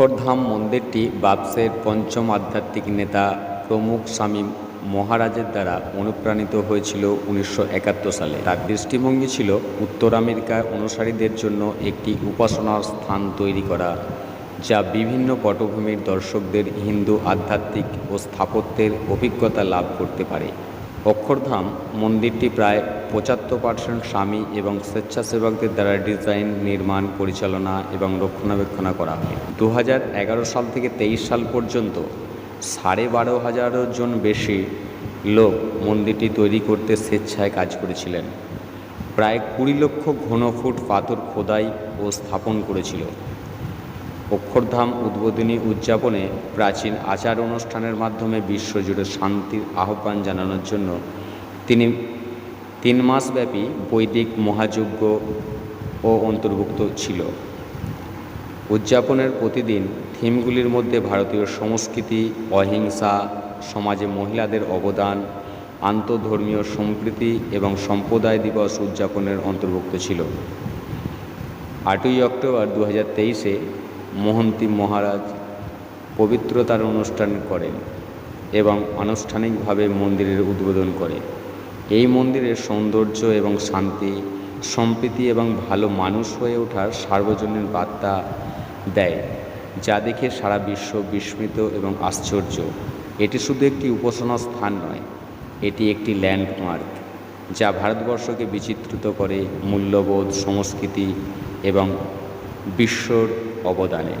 অক্ষরধাম মন্দিরটি বাপসের পঞ্চম আধ্যাত্মিক নেতা প্রমুখ স্বামী মহারাজের দ্বারা অনুপ্রাণিত হয়েছিল উনিশশো একাত্তর সালে। তার দৃষ্টিভঙ্গি ছিল উত্তর আমেরিকার অনুসারীদের জন্য একটি উপাসনার স্থান তৈরি করা, যা বিভিন্ন পটভূমির দর্শকদের হিন্দু আধ্যাত্মিক ও স্থাপত্যের অভিজ্ঞতা লাভ করতে পারে। অক্ষরধাম মন্দিরটি প্রায় পঁচাত্তর পার্সেন্ট স্বামী এবং স্বেচ্ছাসেবকদের দ্বারা ডিজাইন, নির্মাণ, পরিচালনা এবং রক্ষণাবেক্ষণ করা হয়। দু হাজার এগারো সাল থেকে তেইশ সাল পর্যন্ত সাড়ে বারো হাজারও জন বেশি লোক মন্দিরটি তৈরি করতে স্বেচ্ছায় কাজ করেছিলেন। প্রায় কুড়ি লক্ষ ঘনফুট পাথর খোদাই ও স্থাপন করেছিল। অক্ষরধাম উদ্বোধনী উদযাপনে প্রাচীন আচার অনুষ্ঠানের মাধ্যমে বিশ্বজুড়ে শান্তির আহ্বান জানানোর জন্য তিনি তিন মাসব্যাপী বৈদিক মহাযজ্ঞ ও অন্তর্ভুক্ত ছিল। উদযাপনের প্রতিদিন থিমগুলির মধ্যে ভারতীয় সংস্কৃতি, অহিংসা, সমাজে মহিলাদের অবদান, আন্তধর্মীয় সম্প্রীতি এবং সম্প্রদায় দিবস উদযাপনের অন্তর্ভুক্ত ছিল। আটই অক্টোবর দু হাজার তেইশে মোহন্তী মহারাজ পবিত্রতার অনুষ্ঠান করেন এবং আনুষ্ঠানিকভাবে মন্দিরের উদ্বোধন করে এই মন্দিরের সৌন্দর্য এবং শান্তি, সম্প্রীতি এবং ভালো মানুষ হয়ে ওঠার সার্বজনীন বার্তা দেয়, যা দেখে সারা বিশ্ব বিস্মিত এবং আশ্চর্য। এটি শুধু একটি উপাসনা স্থান নয়, এটি একটি ল্যান্ডমার্ক, যা ভারতবর্ষকে বিচিত্রিত করে মূল্যবোধ, সংস্কৃতি এবং বিশ্বর অবদানে।